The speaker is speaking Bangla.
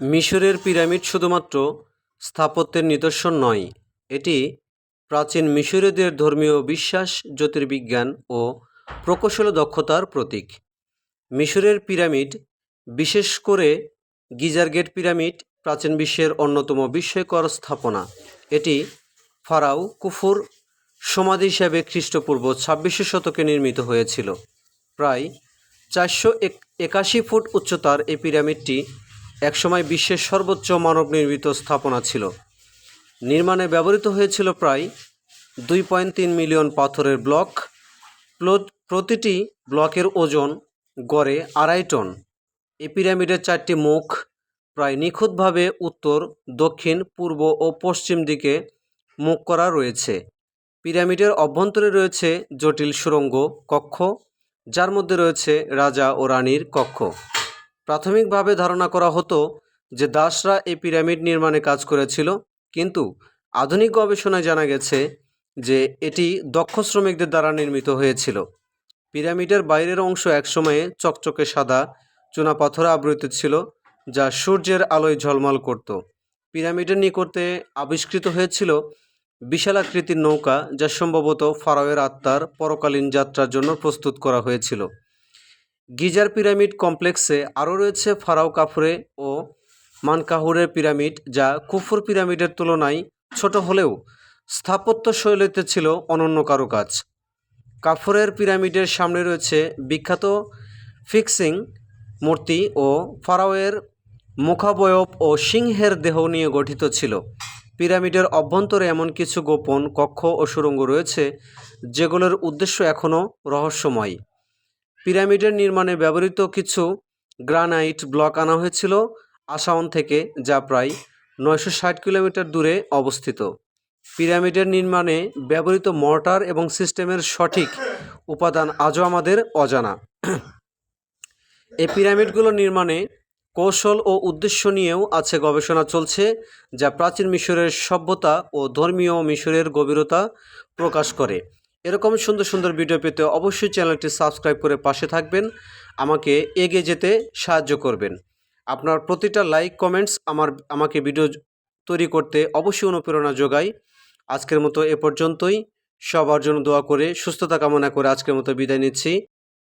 মিশরের পিরামিড শুধুমাত্র স্থাপত্যের নিদর্শন নয়, এটি প্রাচীন মিশরীয়দের ধর্মীয় বিশ্বাস, জ্যোতির্বিজ্ঞান ও প্রকৌশল দক্ষতার প্রতীক। মিশরের পিরামিড, বিশেষ করে গিজার গেট পিরামিড, প্রাচীন বিশ্বের অন্যতম বিস্ময়কর স্থাপনা। এটি ফারাও কুফুর সমাধি হিসাবে খ্রিস্টপূর্ব ছাব্বিশশো শতকে নির্মিত হয়েছিল। প্রায় চারশো এক একাশি ফুট উচ্চতার এই পিরামিডটি একসময় বিশ্বের সর্বোচ্চ মানব নির্মিত স্থাপনা ছিল। নির্মাণে ব্যবহৃত হয়েছিল প্রায় দুই পয়েন্ট তিন মিলিয়ন পাথরের ব্লক প্রতিটি ব্লকের ওজন গড়ে আড়াই টন। এই পিরামিডের চারটি মুখ প্রায় নিখুঁতভাবে উত্তর, দক্ষিণ, পূর্ব ও পশ্চিম দিকে মুখ করা রয়েছে। পিরামিডের অভ্যন্তরে রয়েছে জটিল সুড়ঙ্গ কক্ষ, যার মধ্যে রয়েছে রাজা ও রানীর কক্ষ। প্রাথমিকভাবে ধারণা করা হতো যে দাসরা এই পিরামিড নির্মাণে কাজ করেছিল, কিন্তু আধুনিক গবেষণায় জানা গেছে যে এটি দক্ষ শ্রমিকদের দ্বারা নির্মিত হয়েছিল। পিরামিডের বাইরের অংশ একসময়ে চকচকে সাদা, চুনা চুনাপাথরে আবৃত ছিল, যা সূর্যের আলোয় ঝলমল করত। পিরামিডের নিকটে আবিষ্কৃত হয়েছিল বিশালাকৃতির নৌকা, যা সম্ভবত ফারাওয়ের আত্মার পরকালীন যাত্রার জন্য প্রস্তুত করা হয়েছিল। গিজার পিরামিড কমপ্লেক্সে আরও রয়েছে ফারাও কাফুরে ও মানকাহুরের পিরামিড, যা কুফুর পিরামিডের তুলনায় ছোট হলেও স্থাপত্য শৈলীতে ছিল অনন্য কারুকাজ। কাফুরের পিরামিডের সামনে রয়েছে বিখ্যাত ফিক্সিং মূর্তি ও ফারাওয়ের মুখাবয়ব ও সিংহের দেহ নিয়ে গঠিত ছিল। পিরামিডের অভ্যন্তরে এমন কিছু গোপন কক্ষ ও সুড়ঙ্গ রয়েছে, যেগুলোর উদ্দেশ্য এখনও রহস্যময়। পিরামিডের নির্মাণে ব্যবহৃত কিছু গ্রানাইট ব্লক আনা হয়েছিল আসাওন থেকে, যা প্রায় নয়শো ষাট কিলোমিটার দূরে অবস্থিত। পিরামিডের নির্মাণে ব্যবহৃত মর্টার এবং সিস্টেমের সঠিক উপাদান আজও আমাদের অজানা। এই পিরামিডগুলো নির্মাণে কৌশল ও উদ্দেশ্য নিয়েও আছে গবেষণা চলছে, যা প্রাচীন মিশরের সভ্যতা ও ধর্মীয় মিশরের গভীরতা প্রকাশ করে। এরকম সুন্দর সুন্দর ভিডিও পেতে অবশ্যই চ্যানেলটি সাবস্ক্রাইব করে পাশে থাকবেন, আমাকে এগিয়ে যেতে সাহায্য করবেন। আপনার প্রতিটা লাইক কমেন্টস আমার, আমাকে ভিডিও তৈরি করতে অবশ্যই অনুপ্রেরণা যোগায়। আজকের মতো এ পর্যন্তই। সবার জন্য দোয়া করে সুস্থতা কামনা করে আজকের মতো বিদায় নিচ্ছি।